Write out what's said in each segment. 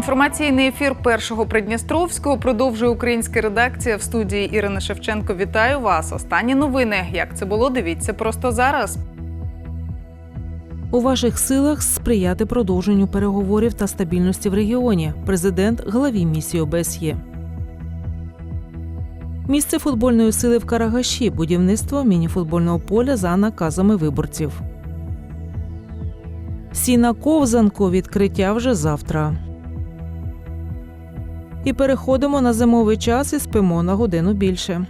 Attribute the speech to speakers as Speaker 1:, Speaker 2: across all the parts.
Speaker 1: Інформаційний ефір першого Придністровського продовжує українська редакція в студії Ірина Шевченко. Вітаю вас. Останні новини. Як це було? Дивіться просто зараз.
Speaker 2: У ваших силах сприяти продовженню переговорів та стабільності в регіоні. Президент главі місії ОБСЄ. Місце футбольної сили в Карагаші. Будівництво мініфутбольного поля за наказами виборців. Сіна ковзанку відкриття вже завтра. І переходимо на зимовий час і спимо на годину більше.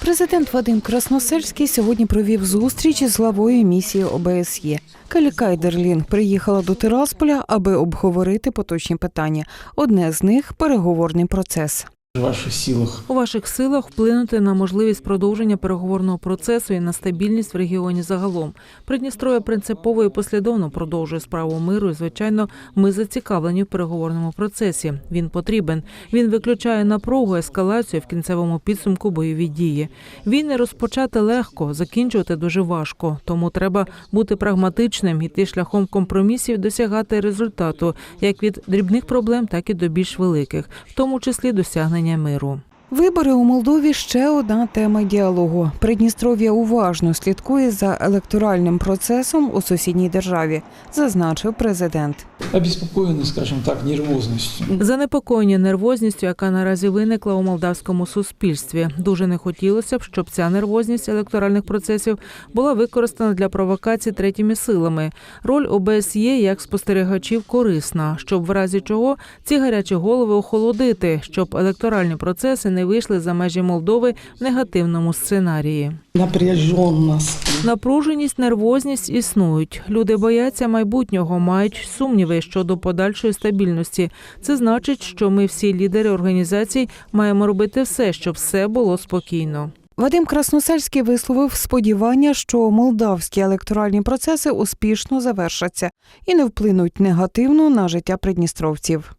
Speaker 3: Президент Вадим Красносельський сьогодні провів зустріч із главою місії ОБСЄ. Калі Кайдерлін приїхала до Тирасполя, аби обговорити поточні питання. Одне з них переговорний процес.
Speaker 4: Ваших силах
Speaker 2: У ваших силах вплинути на можливість продовження переговорного процесу і на стабільність в регіоні загалом. Придністров'я принципово і послідовно продовжує справу миру. І, звичайно, ми зацікавлені в переговорному процесі. Він потрібен. Він виключає напругу, ескалацію в кінцевому підсумку бойові дії. Війни розпочати легко, закінчувати дуже важко. Тому треба бути прагматичним, іти шляхом компромісів, досягати результату як від дрібних проблем, так і до більш великих, в тому числі досягнення миру.
Speaker 3: Вибори у Молдові ще одна тема діалогу. Придністров'я уважно слідкує за електоральним процесом у сусідній державі, зазначив президент.
Speaker 4: обеспокоены, скажем так, нервозностью.
Speaker 2: Занепокоєння нервозністю, яка наразі виникла у молдавському суспільстві. Дуже не хотілося б, щоб ця нервозність електоральних процесів була використана для провокацій третіми силами. Роль ОБСЄ як спостерігачів корисна, щоб в разі чого ці гарячі голови охолодити, щоб електоральні процеси не вийшли за межі Молдови в негативному сценарії.
Speaker 4: Напряженность.
Speaker 2: Напруженість, нервозність існують. Люди бояться майбутнього, мають сумніви щодо подальшої стабільності. Це значить, що ми всі лідери організацій маємо робити все, щоб все було спокійно.
Speaker 3: Вадим Красносельський висловив сподівання, що молдавські електоральні процеси успішно завершаться і не вплинуть негативно на життя придністровців.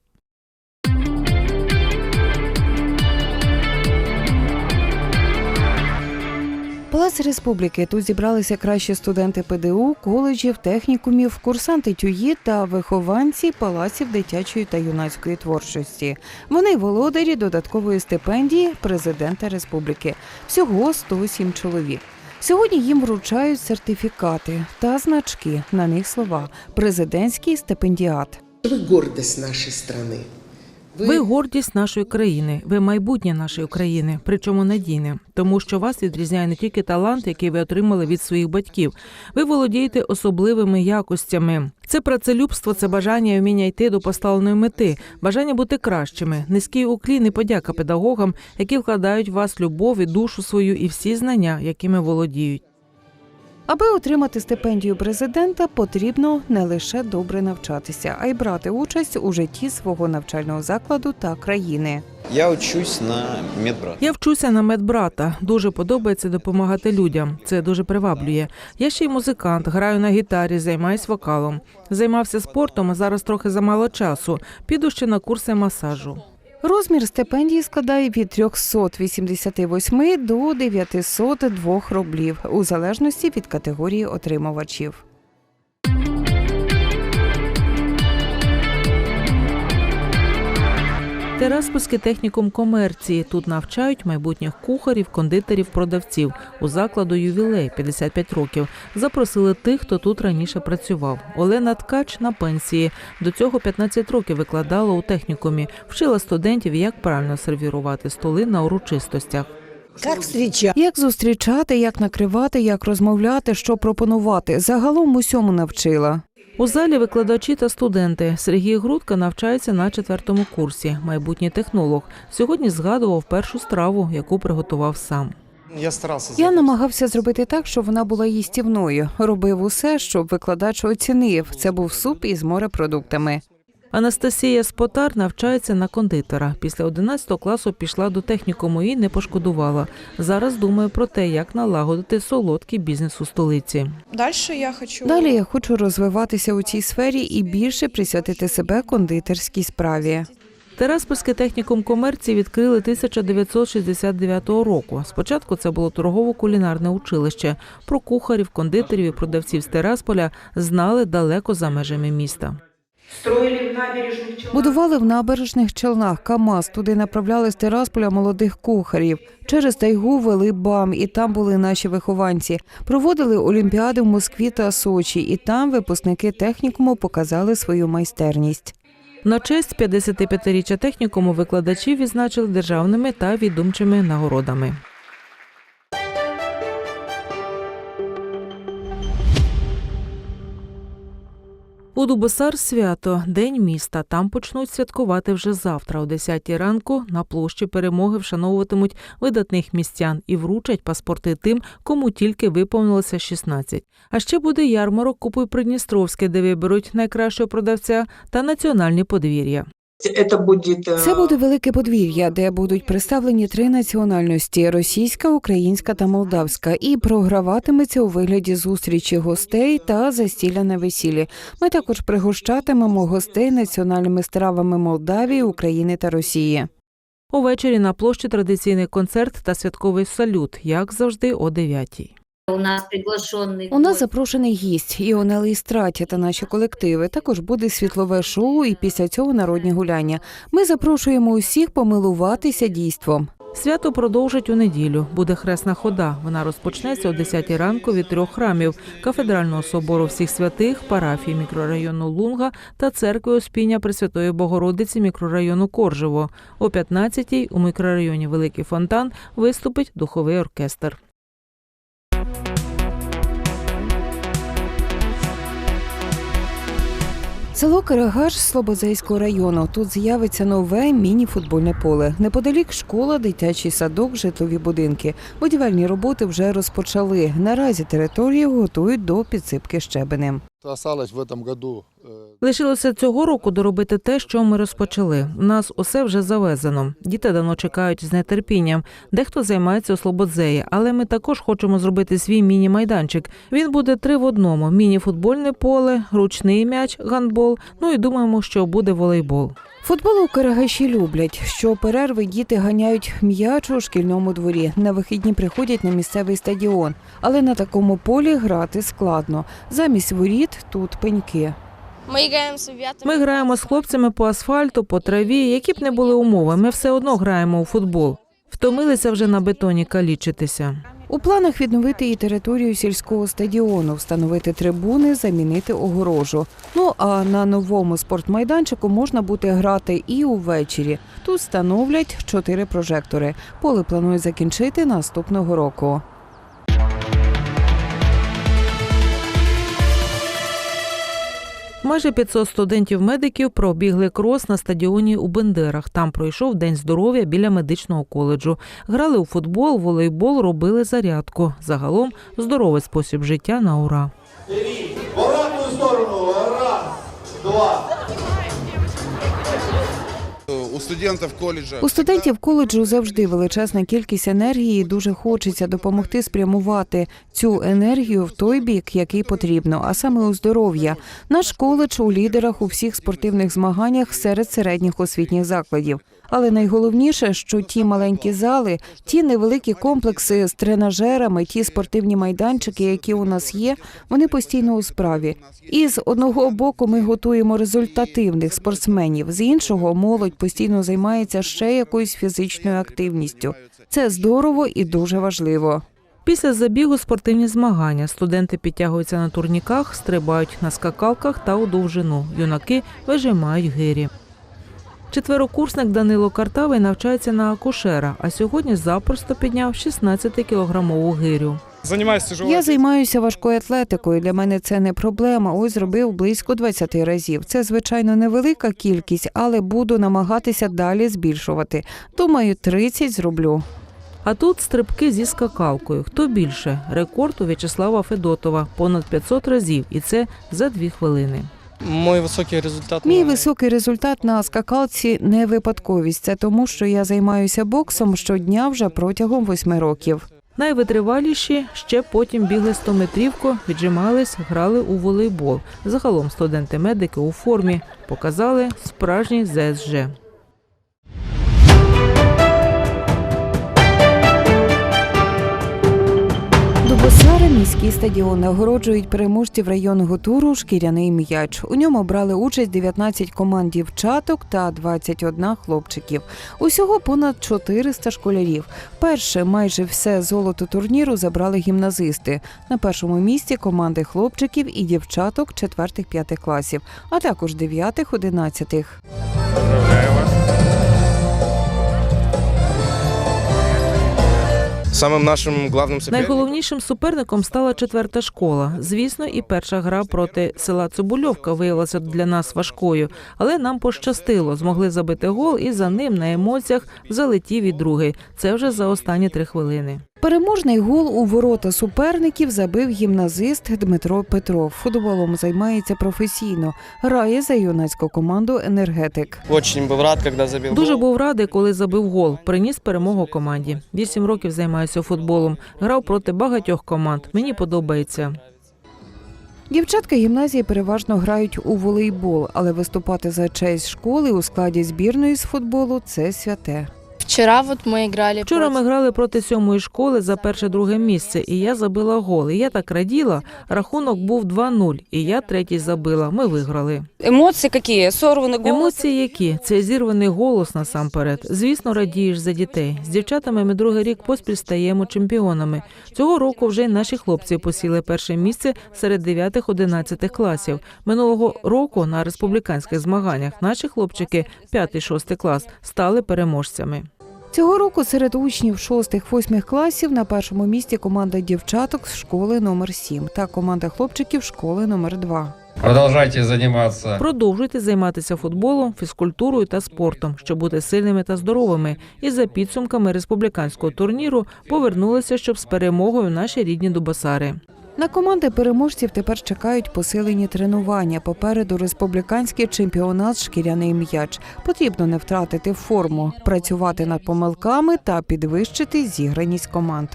Speaker 3: Палац Республіки тут зібралися кращі студенти ПДУ, коледжів, технікумів, курсанти ТЮї та вихованці палаців дитячої та юнацької творчості. Вони володарі додаткової стипендії президента республіки. Всього 107 чоловік. Сьогодні їм вручають сертифікати та значки. На них слова президентський стипендіат.
Speaker 5: Вы гордость нашей страны.
Speaker 2: Ви гордість нашої країни, ви майбутнє нашої країни, причому надійне, тому що вас відрізняє не тільки талант, який ви отримали від своїх батьків. Ви володієте особливими якостями. Це працелюбство, це бажання і вміння йти до поставленої мети, бажання бути кращими, низький уклін і подяка педагогам, які вкладають в вас любов і душу свою і всі знання, якими володіють.
Speaker 3: Аби отримати стипендію президента, потрібно не лише добре навчатися, а й брати участь у житті свого навчального закладу та країни.
Speaker 6: Я учусь на медбрат.
Speaker 2: Я вчуся на медбрата. Дуже подобається допомагати людям. Це дуже приваблює. Я ще й музикант, граю на гітарі, займаюсь вокалом. Займався спортом, а зараз трохи замало часу. Піду ще на курси масажу.
Speaker 3: Розмір стипендії складає від 388 до 902 рублів у залежності від категорії отримувачів.
Speaker 2: Тераспольський технікум комерції. Тут навчають майбутніх кухарів, кондитерів, продавців. У закладу ювілей 55 років. Запросили тих, хто тут раніше працював. Олена Ткач на пенсії. До цього 15 років викладала у технікумі, вчила студентів, як правильно сервірувати столи на урочистостях.
Speaker 5: Как?
Speaker 3: Як зустрічати, як накривати, як розмовляти, що пропонувати. Загалом усьому навчила.
Speaker 2: У залі викладачі та студенти. Сергій Грудка навчається на четвертому курсі. Майбутній технолог. Сьогодні згадував першу страву, яку приготував сам.
Speaker 6: Я старался.
Speaker 3: Я намагався зробити так, щоб вона була їстівною. Робив усе, щоб викладач оцінив. Це був суп із морепродуктами.
Speaker 2: Анастасія Спотар навчається на кондитера. Після 11 класу пішла до технікуму і не пошкодувала. Зараз думає про те, як налагодити солодкий бізнес у столиці.
Speaker 7: Дальше я хочу
Speaker 3: Далі я хочу розвиватися у цій сфері і більше присвятити себе кондитерській справі.
Speaker 2: Тераспольський технікум комерції відкрили 1969 року. Спочатку це було торгово-кулінарне училище. Про кухарів, кондитерів і продавців з Терасполя знали далеко за межами міста.
Speaker 3: Будували в набережних Челнах КАМАЗ. Туди направляли з Тирасполя молодих кухарів. Через тайгу вели БАМ, і там були наші вихованці. Проводили олімпіади в Москві та Сочі, і там випускники технікуму показали свою майстерність.
Speaker 2: На честь 55-річчя технікуму викладачів відзначили державними та відомчими нагородами. У Дубосар свято День міста. Там почнуть святкувати вже завтра, о 10 ранку. На площі перемоги вшановуватимуть видатних містян і вручать паспорти тим, кому тільки виповнилося 16. А ще буде ярмарок Купуй Придністровське, де виберуть найкращого продавця та національні подвір'я.
Speaker 7: Э,
Speaker 3: Це буде велике подвір'я, де будуть представлені три національності: російська, українська та молдавська, і програватиметься у вигляді зустрічі гостей та застілля на весіллі. Ми також пригощатимемо гостей національними стравами Молдавії, України та Росії.
Speaker 2: Увечері на площі традиційний концерт та святковий салют, як завжди, о 9
Speaker 8: У нас приглашенный
Speaker 3: У нас запрошений гість Іонели Істраті та наші колективи. Також буде світлове шоу і після цього народні гуляння. Ми запрошуємо усіх помилуватися дійством.
Speaker 2: Свято продовжать у неділю. Буде хресна хода. Вона розпочнеться о 10 ранку від трьох храмів: кафедрального собору всіх святих, парафії мікрорайону Лунга та церкви Успіння Пресвятої Богородиці мікрорайону Коржево. О 15-й у мікрорайоні Великий Фонтан виступить духовий оркестр.
Speaker 3: Село Карагаш Слобозейського району. Тут з'явиться нове міні-футбольне поле. Неподалік школа, дитячий садок, житлові будинки. Будівельні роботи вже розпочали. Наразі територію готують до підсипки щебенем.
Speaker 9: В этом году э,
Speaker 2: Лишилося цього року доробити те, що ми розпочали. У нас усе вже завезено. Діти давно чекають з нетерпінням. Дехто займається у Слободзеї, але ми також хочемо зробити свій міні-майданчик. Він буде три в одному: міні-футбольне поле, ручний м'яч, гандбол. Ну і думаємо, що буде волейбол.
Speaker 3: Футбол у Карагаші люблять. Що перерви діти ганяють м'яч у шкільному дворі. На вихідні приходять на місцевий стадіон. Але на такому полі грати складно. Замість воріт тут пеньки.
Speaker 10: Ми граємо з.
Speaker 2: Ми граємо з хлопцями по асфальту, по траві. Які б не були умови, ми все одно граємо у футбол. Втомилися вже на бетоні калічитися.
Speaker 3: У планах відновити і територію сільського стадіону, встановити трибуни, замінити огорожу. Ну а на новому спортмайданчику можна буде грати і увечері. Тут встановлять чотири прожектори. Поле планують закінчити наступного року.
Speaker 2: Майже 500 студентів-медиків пробігли крос на стадіоні у Бендерах. Там пройшов день здоров'я біля медичного коледжу. Грали у футбол, волейбол, робили зарядку. Загалом здоровий спосіб життя на ура.
Speaker 9: у студентов коледжу.
Speaker 3: У студентів коледжу завжди величезна кількість енергії. і Дуже хочеться допомогти спрямувати цю енергію в той бік, який потрібно, а саме у здоров'я. Наш коледж у лідерах у всіх спортивних змаганнях серед середніх освітніх закладів. Але найголовніше, що ті маленькі зали, ті невеликі комплекси з тренажерами, ті спортивні майданчики, які у нас є, вони постійно у справі. І з одного боку ми готуємо результативних спортсменів, з іншого молодь постійно займається ще якоюсь фізичною активністю. Це здорово і дуже важливо.
Speaker 2: Після забігу спортивні змагання. Студенти підтягуються на турніках, стрибають на скакалках та у довжину. Юнаки вижимають гирі. Четверокурсник Данило Картавий навчається на акушера, а сьогодні запросто підняв 16-кілограмову гирю.
Speaker 6: Занимаюсь тяжелой
Speaker 3: Я займаюся важкою атлетикою. Для мене це не проблема. Ось зробив близько 20 разів. Це звичайно невелика кількість, але буду намагатися далі збільшувати. Думаю, 30 зроблю.
Speaker 2: А тут стрибки зі скакалкою. Хто більше? Рекорд у В'ячеслава Федотова понад 500 разів, і це за дві хвилини.
Speaker 6: Мой високий результат.
Speaker 3: Мій високий результат на скакалці не випадковість. Це тому, що я займаюся боксом щодня вже протягом восьми років.
Speaker 2: Найвитриваліші ще потім бігли 100 метрівку, віджимались, грали у волейбол. Загалом студенти-медики у формі показали справжній ЗСЖ.
Speaker 3: Дубосари міський стадіон нагороджують переможців районного туру Шкіряний м'яч. У ньому брали участь 19 команд дівчаток та 21 хлопчиків. Усього понад 400 школярів. Перше майже все золото турніру забрали гімназисти. На першому місці команди хлопчиків і дівчаток 4-5 класів, а також 9-11.
Speaker 7: Самым нашим главним
Speaker 2: Найголовнішим суперником стала четверта школа. Звісно, і перша гра проти села Цибульовка виявилася для нас важкою, але нам пощастило. Змогли забити гол, і за ним на емоціях залетів і другий. Це вже за останні три хвилини.
Speaker 3: Переможний гол у ворота суперників забив гімназист Дмитро Петров. Футболом займається професійно. Грає за юнацьку команду Енергетик.
Speaker 6: Очень был рад, когда забил
Speaker 2: Дуже був радий, коли забив гол. Приніс перемогу команді. Вісім років займаюся футболом. Грав проти багатьох команд. Мені подобається.
Speaker 3: Дівчатка гімназії переважно грають у волейбол, але виступати за честь школи у складі збірної з футболу це святе.
Speaker 10: Вчера вот мы играли
Speaker 2: Вчора ми
Speaker 10: против-
Speaker 2: грали проти сьомої школи за перше-друге місце, і я забила гол. І я так раділа. Рахунок був 2-0, і я третій забила. Ми виграли.
Speaker 10: Эмоции какие? Сорванный голос.
Speaker 2: Емоції які? Це зірваний голос насамперед. Звісно, радієш за дітей. З дівчатами ми другий рік поспіль стаємо чемпіонами. Цього року вже й наші хлопці посіли перше місце серед 9-11 класів. Минулого року на республіканських змаганнях наші хлопчики 5-6 клас стали переможцями.
Speaker 3: Цього року серед учнів 6-8 класів на першому місці команда дівчаток з школи номер 7 та команда хлопчиків школи номер 2.
Speaker 11: Продолжайте заниматься.
Speaker 2: Продовжуйте займатися футболом, фізкультурою та спортом, щоб бути сильними та здоровими. І за підсумками республіканського турніру повернулися, щоб з перемогою наші рідні дубасари.
Speaker 3: На команди переможців тепер чекають посилені тренування. Попереду республіканський чемпіонат шкіряний м'яч. Потрібно не втратити форму, працювати над помилками та підвищити зіграність команд.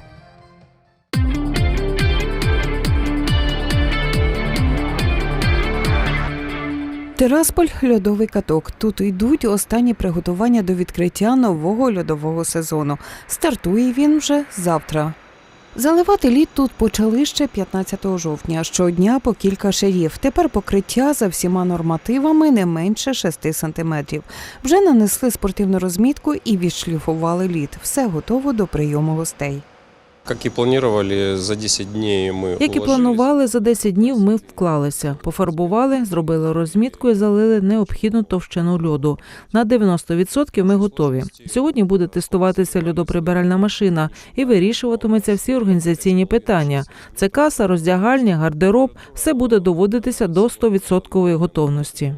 Speaker 3: Тирасполь льодовий каток. Тут йдуть останні приготування до відкриття нового льодового сезону. Стартує він вже завтра. Заливати лід тут почали ще 15 жовтня. Щодня по кілька шарів. Тепер покриття за всіма нормативами не менше 6 сантиметрів. Вже нанесли спортивну розмітку і відшліфували лід. Все готово до прийому гостей.
Speaker 11: Как и планировали, за 10 дней мы
Speaker 2: Як і планували, за 10 днів ми вклалися, пофарбували, зробили розмітку і залили необхідну товщину льоду. На 90% ми готові. Сьогодні буде тестуватися льодоприбиральна машина і вирішуватимуться всі організаційні питання. Це каса, роздягальня, гардероб. Все буде доводитися до 100% готовності.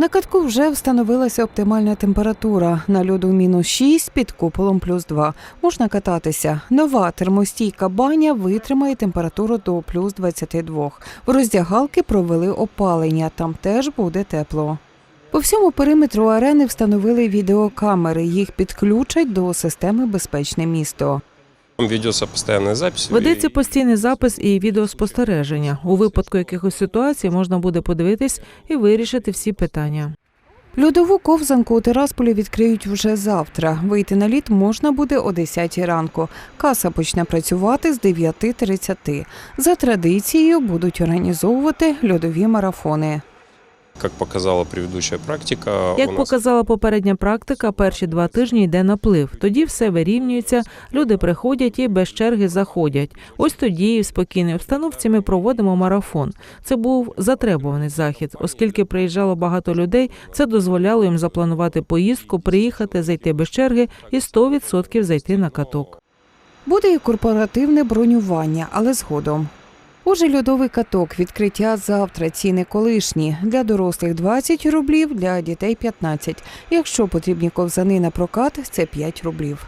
Speaker 3: На катку вже встановилася оптимальна температура. На льоду мінус 6, під куполом плюс 2. Можна кататися. Нова термостійка баня витримає температуру до плюс 22. В роздягалки провели опалення, там теж буде тепло. По всьому периметру арени встановили відеокамери. Їх підключать до системи Безпечне місто.
Speaker 11: Там ведется постоянная запись.
Speaker 2: Ведеться постійний запис і відеоспостереження. У випадку якихось ситуацій можна буде подивитись і вирішити всі питання.
Speaker 3: Льодову ковзанку у Тирасполі відкриють вже завтра. Вийти на лід можна буде о 10 ранку. Каса почне працювати з 9.30. За традицією будуть організовувати льодові марафони.
Speaker 11: Как показала предыдущая практика,
Speaker 2: Як
Speaker 11: нас
Speaker 2: показала попередня практика, перші два тижні йде наплив. Тоді все вирівнюється, люди приходять і без черги заходять. Ось тоді в спокійній обстановці ми проводимо марафон. Це був затребуваний захід, оскільки приїжджало багато людей. Це дозволяло їм запланувати поїздку, приїхати, зайти без черги і 100% зайти на каток.
Speaker 3: Буде і корпоративне бронювання, але згодом. Отже, льодовий каток, відкриття завтра, ціни колишні. Для дорослих 20 рублів, для дітей 15. Якщо потрібні ковзани на прокат, це 5 рублів.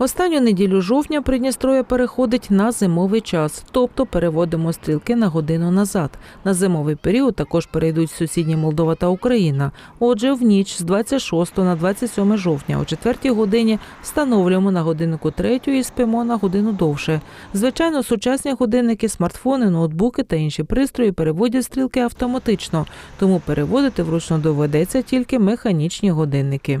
Speaker 2: Останню неділю жовтня Придністров'я переходить на зимовий час, тобто переводимо стрілки на годину назад. На зимовий період також перейдуть сусідні Молдова та Україна. Отже, в ніч з 26 на 27 жовтня о 4 годині встановлюємо на годиннику третю і спимо на годину довше. Звичайно, сучасні годинники, смартфони, ноутбуки та інші пристрої переводять стрілки автоматично, тому переводити вручну доведеться тільки механічні годинники.